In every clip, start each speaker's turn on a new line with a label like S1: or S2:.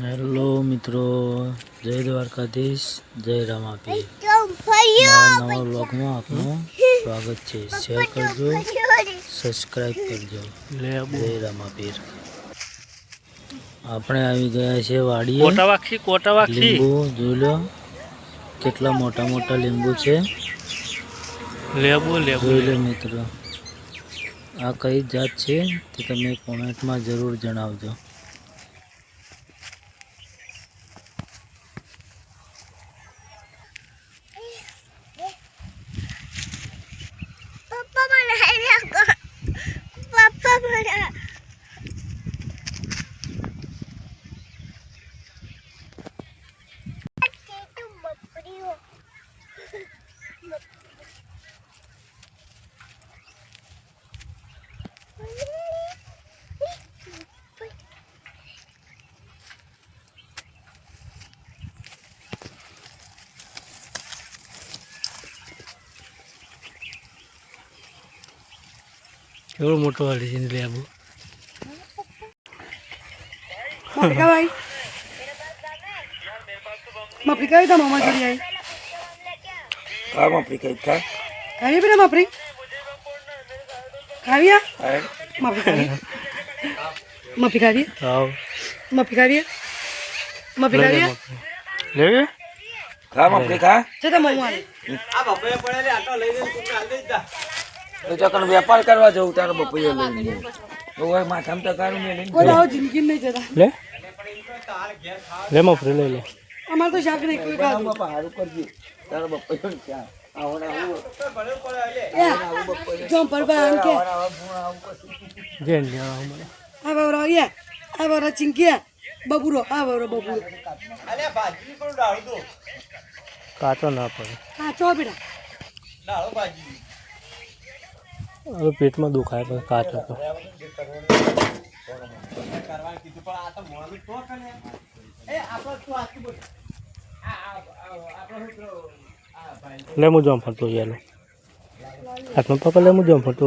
S1: Hello મિત્રો જય દ્વારકાધીશ જય રામાપીર. મારા નવા બ્લોગમાં આપનું સ્વાગત છે. શેર કરજો સબસ્ક્રાઈબ કરજો. જય રામાપીર. આપણે આવી ગયા છે વાડીએ.
S2: વાક્ષી
S1: લીંબુ જોઈ લો કેટલા મોટા મોટા લીંબુ છે.
S2: લેબુ લેબુ
S1: જોઈ લો. મિત્રો. આ કઈ જાત છે તે તમે કોમેન્ટમાં જરૂર જણાવજો
S3: પપ્પા મને હાલ્યા કર પપ્પા મને
S2: કેવડો મોટો વાળી છે ને લેબુ
S4: મફરી ભાઈ. મફરી કઈ તા મામા જોડી આવી. ખાવી બેટા મફરી ખાવી આ મફરી ખાવી
S2: આવ.
S4: મફરી ખાવી મફરી છે તા મામા
S5: વેપાર કરવા જવું તારો બપૈયો લઈને ઓય માથામાં ટકાનું લઈને
S4: કોઈ દાવો જિંદગી નહીં જતા.
S2: લે? લે મફરી લઈ લે.
S4: અમારે તો શાક નહીં કોઈ ખાધું.
S5: બાપા સારું કરજે તારો બપૈયો ક્યાં આવું
S2: આવ
S4: બબુરો બબુરો.
S2: કાચો ના પડે.
S4: કાચો બેટા.
S2: હવે પેટમાં દુખાય પણ કાચો તો. લે હું જમ ફરતો યાલો હાથમાં પકડ, લે હું જમ ફરતો.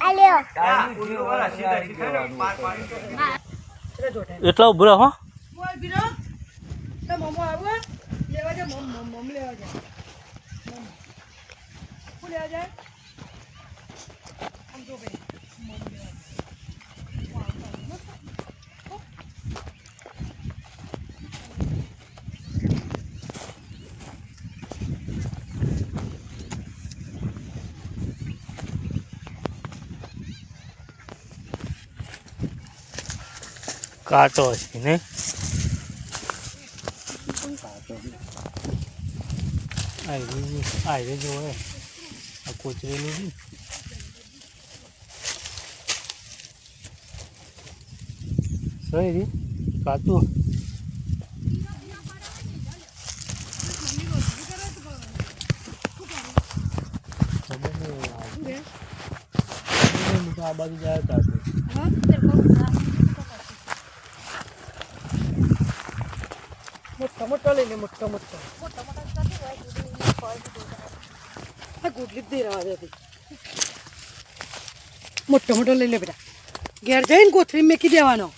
S3: આલ્યો
S4: એટલે જોડે.
S2: એટલા ઉભરા હો.
S4: બોલ બીરો મમો આવો. લેવા જાય મમ મમ મમ લેવા જાય મમ. લેવા જાય આમ જો ભાઈ મમ લેવા જાય હું આવતા હોઉં, મસ્ત.
S2: કાચો છે ને આયરે જોવે આ કોચરેલું છે. સહી રી કાચું આ- તો આ બાજુ જાય તા
S4: મોટો મોટો લઈને મોટો મોટો હા ગુડલી દઈ રવા દેતી મોટો મોટો લઈ લે બેટા ઘેર જઈને કોથળી મેકી દેવાનો